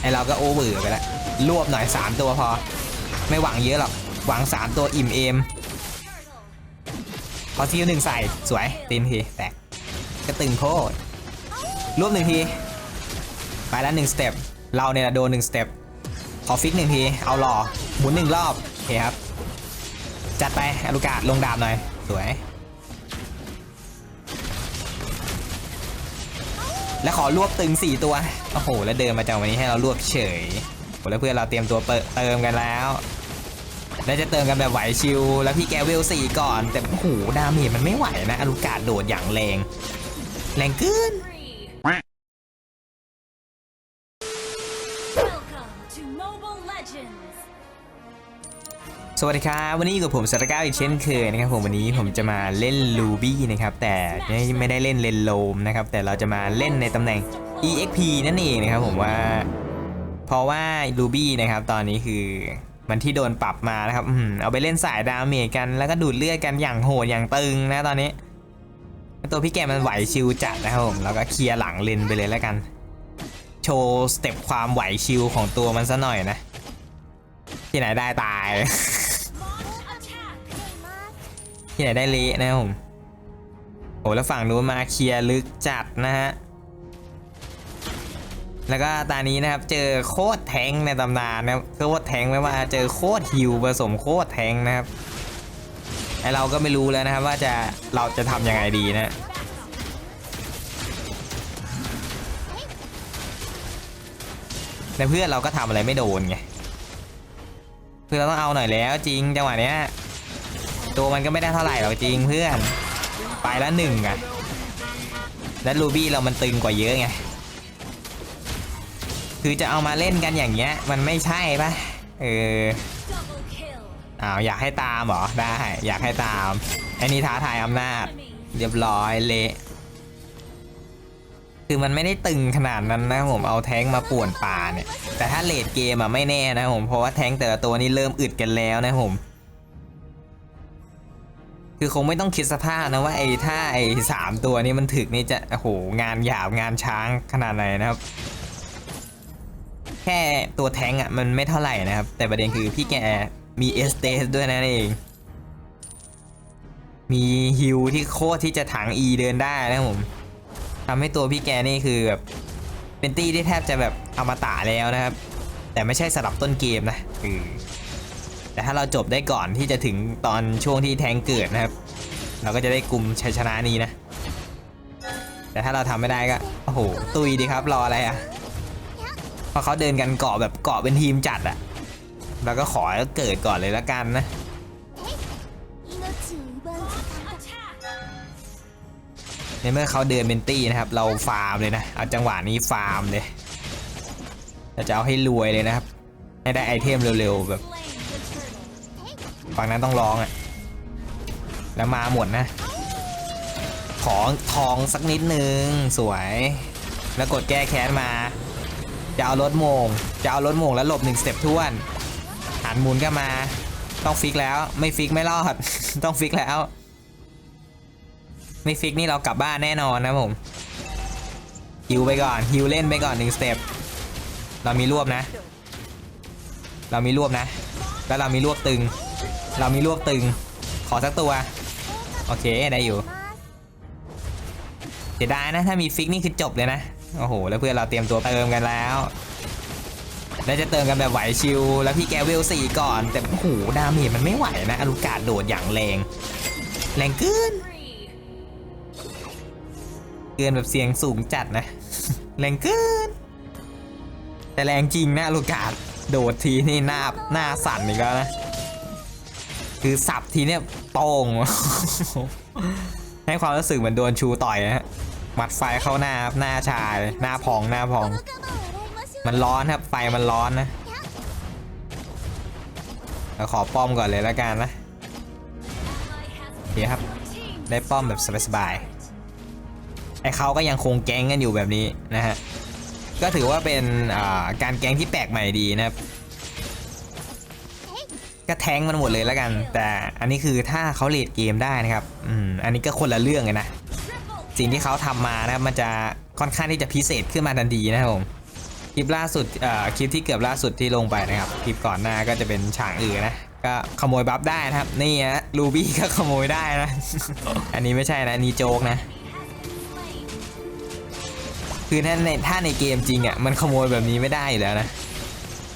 ไอเราก็โอเวอร์ไปแล้วรวบหน่อย 3 ตัวพอ ไม่หวังเยอะหรอก หวัง 3 ตัวอิ่มเอมพอทีหนึ่งใส่สวยตีนทีแตกกระตึงโคตรรวบหนึ่งที ไปแล้วหนึ่งสเต็ปเราเนี่ยโดนหนึ่งสเต็ปขอฟิกหนึ่งทีเอาหล่อหมุนหนึ่งรอบโอเคครับ จัดไปอลูกาลงดาบหน่อย สวย แล้วขอรวบตึง 4 ตัว โอ้โห แล้วเดินมาจากวันนี้ให้เรารวบเฉยโอ้แล้วเพื่อนเราเตรียมตัวเปิดเติมกันแล้ว แล้วจะเติมกันแบบไหวชิว แล้วพี่แกเวลสี่ก่อน แต่โอ้โหดาเมจมันไม่ไหวนะอลูกาโดดอย่างแรง แรงเกิน สวัสดีครับวันนี้อยู่กับผมสตาร์ก้าอีกเช่นเคยนะครับผมวันนี้ผมจะมาเล่นลูบี้นะครับแต่ไม่ได้เล่นเลนโลมนะครับแต่เราจะมาเล่นในตำแหน่ง EXP นั่นเองนะครับผมว่า เพราะว่าลูบี้นะครับตอนนี้คือมันที่โดนปรับมานะครับเอาไปเล่นสายดาเมจกันแล้วก็ดูดเลือดกันอย่างโหดอย่างตึงนะตอนนี้ตัวพี่แกมันไหวชิวจัดนะครับผมแล้วก็เคลียร์หลังเลนไปเลยแล้วกัน โชว์สเต็ปความไหวชิวของตัวมันซะหน่อยนะ ที่ไหนได้ตาย Attack! ที่ไหนได้เละนะครับผมโอ้แล้วฝั่งนู้นมาเคลียร์ลึกจัดนะฮะ แล้วก็ตานี้นะครับเจอโคตรแทงค์ในตำนานนะครับโคตรแทงค์ไม่ว่าเจอโคตรฮิวผสมโคตรแทงค์นะครับไอเราก็ไม่รู้แล้วนะครับว่าจะเราจะทำยังไงดีนะแต่เพื่อนเราก็ทำอะไรไม่โดนไง เพื่อนเราต้องเอาหน่อยแล้วจริงจังหวะเนี้ยตัวมันก็ไม่ได้เท่าไหร่หรอกจริงเพื่อนไปละหนึ่งอะแล้วรูบี้เรามันตึงกว่าเยอะไงคือจะเอามาเล่นกันอย่างเงี้ย มันไม่ใช่ปะเอออ้าวอยากให้ตามเหรอได้อยากให้ตามไอ้นี่ท้าทายอำนาจ เรียบร้อยเละ คือมันไม่ได้ตึงขนาดนั้นนะผมเอาแท้งมาป่วนป่าเนี่ย แต่ถ้าเลดเกมอะไม่แน่นะผมเพราะว่าแท้งแต่ละตัวนี่เริ่มอึดกันแล้วนะผมคือคงไม่ต้องคิดสภาพนะว่าไอ้ถ้าไอ้สามตัวนี้มันถึกนี่จะโอ้โหงานหยาบงานช้างขนาดไหนนะครับ แค่ตัวแท้งอะมันไม่เท่าไหร่นะครับ แต่ประเด็นคือพี่แกมีเอสเตสด้วยนั่นเอง มีฮิวที่โคตรที่จะถัง E เดินได้นะผม ทำให้ตัวพี่แกนี่คือแบบเป็นตี้ที่แทบจะแบบอมตะแล้วนะครับ แต่ไม่ใช่สลับต้นเกมนะคือแต่ถ้าเราจบได้ก่อนที่จะถึงตอนช่วงที่แทงเกิดนะครับ เราก็จะได้กลุ่มชัยชนะนี้นะ แต่ถ้าเราทำไม่ได้ก็โอ้โหตุยดีครับรออะไรอะ่ะพราะเขาเดินกันเกาะแบบเกาะเป็นทีมจัดอะ่ะเราก็ขอเกิดก่อนเลยละกันนะ เมื่อเขาเดินเป็นตี้นะครับ เราฟาร์มเลยนะ เอาจังหวะนี้ฟาร์มเลยเราจะเอาให้รวยเลยนะครับ ให้ได้ไอเทมเร็วๆแบบฝั่งนั้นต้องร้องอะ่ะ แล้วมาหมดนะ ขอทองสักนิดนึง สวย แล้วกดแก้แค้นมา จะเอารถโมง จะเอารถโมงแล้วหลบหนึ่งสเต็ปท้วนหันมุนก็มา ต้องฟิกแล้ว ไม่ฟิกไม่รอด ต้องฟิกแล้ว ไม่ฟิกนี่เรากลับบ้านแน่นอนนะผมฮิวไปก่อนฮิวเล่นไปก่อนหนึ่งสเต็ปเรามีรวบนะ เรามีรวบนะ แล้วเรามีรวบตึง เรามีรวบตึง ขอสักตัว โอเคได้อยู่เสียดายนะถ้ามีฟิกนี่คือจบเลยนะโอ้โหแล้วเพื่อนเราเตรียมตัวเติมกันแล้วแล้วจะเติมกันแบบไหวชิวแล้วพี่แกเวลสี่ก่อน แต่โอ้โหดาเมจมันไม่ไหวนะอลูกาโดดอย่างแรง แรงเกิน เกินแบบเสียงสูงจัดนะ แรงเกิน แต่แรงจริงนะอลูกาโดดทีนี่หน้าหน้าสั่นอีกแล้วนะ คือสับทีเนี่ยโป่งให้ความรู้สึกเหมือนโดนชูต่อยนะฮะหมัดไฟเข้าหน้าครับหน้าชายหน้าพองหน้าพอง มันร้อนครับไฟมันร้อนนะเราขอป้อมก่อนเลยแล้วกันนะเดี๋ยวครับ ได้ป้อมแบบสบายๆ ไอ้เขาก็ยังคงแก๊งกันอยู่แบบนี้นะฮะก็ถือว่าเป็นการแก๊งที่แปลกใหม่ดีนะครับก็แทงมันหมดเลยแล้วกัน แต่อันนี้คือถ้าเขาเลดเกมได้นะครับอืมอันนี้ก็คนละเรื่องเลยนะสิ่งที่เขาทำมานะครับมันจะค่อนข้างที่จะพิเศษขึ้นมาทันทีนะครับผมคลิปล่าสุดเอ่อคลิปที่เกือบล่าสุดที่ลงไปนะครับคลิปก่อนหน้าก็จะเป็นฉากอื่นนะก็ขโมยบัฟได้นะครับนี่ฮะลูบี้ก็ขโมยได้นะ อันนี้ไม่ใช่นะอันนี้โจ๊กนะ คือถ้าในถ้าในเกมจริงอะมันขโมยแบบนี้ไม่ได้อยู่แล้วนะ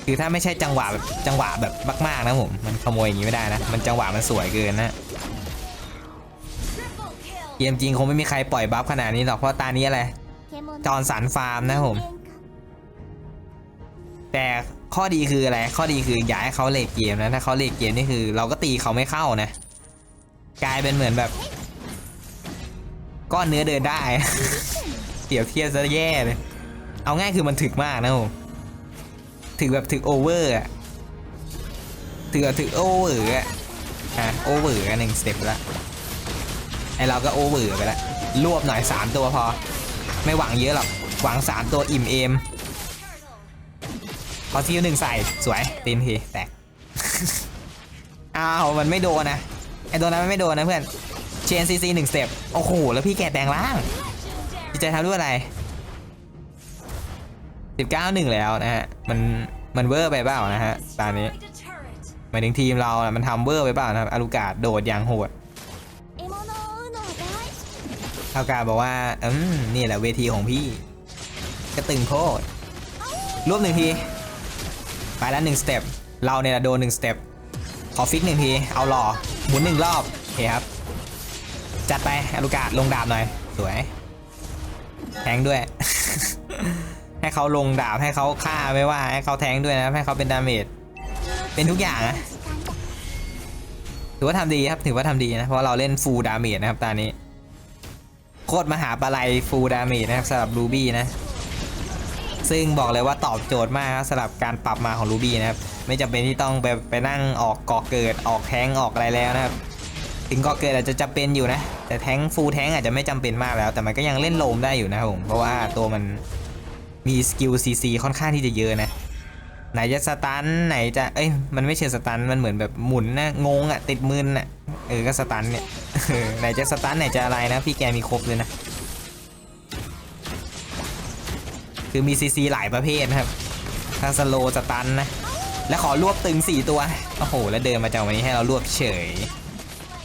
คือถ้าไม่ใช่จังหวะแบบจังหวะแบบมากๆนะผมมันขโมยอย่างนี้ไม่ได้นะมันจังหวะมันสวยเกินนะเกมจริงคงไม่มีใครปล่อยบัฟขนาดนี้หรอกเพราะตานี้อะไรจอนสันฟาร์มนะผม แต่ข้อดีคืออะไรข้อดีคืออย่าให้เขาเลทเกมนะถ้าเขาเลทเกมนี่คือ เราก็ตีเขาไม่เข้านะ กลายเป็นเหมือนแบบ ก้อนเนื้อเดินได้ เปรียบเทียบซะแย่เลย เอาง่ายคือมันถึกมากนะผมถึกแบบถึกโอเวอร์อะถึกแบบถึกโอเวอร์อะอะโอเวอร์กันหนึ่งสเต็ปละไอเราก็โอเวอร์ไปละรวบหน่อย3ตัวพอ ไม่หวังเยอะหรอก หวัง3ตัวอิ่มเอมพอซิลหนึ่งใส่สวยตีนทีแตกอ้าวมันไม่โดนนะไอตัวนั้นมันไม่โดนนะเพื่อน เชนซีซีหนึ่งสเต็ปโอ้โห แล้วพี่แกแปลงร่างพี่ Legendary. จทำด้วยอะไร 19หนึ่งแล้วนะฮะ มัน มันเวอร์ไปเปล่านะฮะ ตอนนี้หมายถึงทีมเรานะมันทำเวอร์ไปเปล่านะครับอารุกาดโดดอย่างโหดอากาบอกว่า อืม นี่แหละเวทีของพี่ กระตึงโคตรรวบหนึ่งที ไปแล้วหนึ่งสเต็ป เราเนี่ยโดนหนึ่งสเต็ป ขอฟิกหนึ่งที เอาหล่อ หมุนหนึ่งรอบโอเคครับ จัดไปอารุกาลงดาบหน่อย สวยแทงด้วย ให้เขาลงดาบให้เขาฆ่าไม่ว่า ให้เขาแทงด้วยนะให้เขาเป็นดาเมจเป็นทุกอย่างนะถือว่าทำดีครับ ถือว่าทำดีนะ เพราะเราเล่นฟูลดาเมจนะครับตอนนี้ โคตรมหาปลายฟูลดาเมจนะครับสำหรับรูบี้นะ ซึ่งบอกเลยว่าตอบโจทย์มากครับสำหรับการปรับมาของรูบี้นะครับ ไม่จำเป็นที่ต้องไปไปนั่งออกก่อเกิดออกแทงออกอะไรแล้วนะครับ ถึงก่อเกิดอาจจะจำเป็นอยู่นะ แต่แท้งฟูลแท้งอาจจะไม่จำเป็นมากแล้ว แต่มันก็ยังเล่นโลมได้อยู่นะครับผม เพราะว่าตัวมันมีสกิลซีซีค่อนข้างที่จะเยอะนะ ไหนจะสตันไหนจะเอ้ยมันไม่ใช่สตันมันเหมือนแบบหมุนนะงงอะติดมืนอะเออก็สตันเนี่ยไหนจะสตันไหนจะอะไรนะ พี่แกมีครบเลยนะ คือมีซีซีหลายประเภทนะครับทั้งสโลสตันนะ และขอรวบตึง 4 ตัว โอ้โห แล้วเดินมาจากวันนี้ให้เรารวบเฉย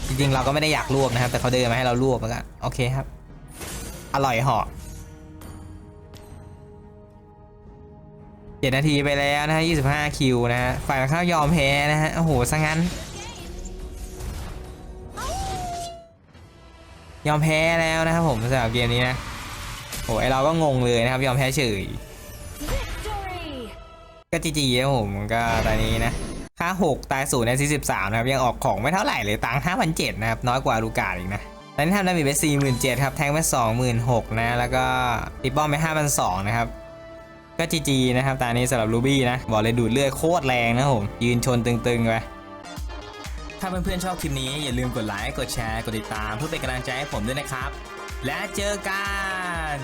จริงๆเราก็ไม่ได้อยากรวบนะครับ แต่เขาเดินมาให้เรารวบแล้วก็โอเคครับ อร่อยหาะเจ็ดนาทีไปแล้วนะฮะ25คิวนะฮะฝ่ายข้ายอมแพ้นะฮะโอ้โหซะงั้น ยอมแพ้แล้วนะครับผมสำหรับเกมนี้นะโอ้ยเราก็งงเลยนะครับยอมแพ้เฉยก็จีจีครับผมก็ตอนนี้นะ ค่า6ตายศูนย์ในที่13นะครับยังออกของไม่เท่าไหร่เลยตังค์5,700นะครับน้อยกว่าลูกาดอีกนะตอนนี้ทำดาเมจไป47,000ครับแทงไป26,000นะแล้วก็ตีป้อมไป5,200นะครับก็จีจีนะครับตอนนี้สำหรับรูบี้นะบอกเลยดูดเลือดโคตรแรงนะครับผมยืนชนตึงๆไปถ้าเพื่อนๆชอบคลิปนี้อย่าลืมกดไลค์กดแชร์กดติดตามเพื่อเป็นกำลังใจให้ผมด้วยนะครับ และเจอกัน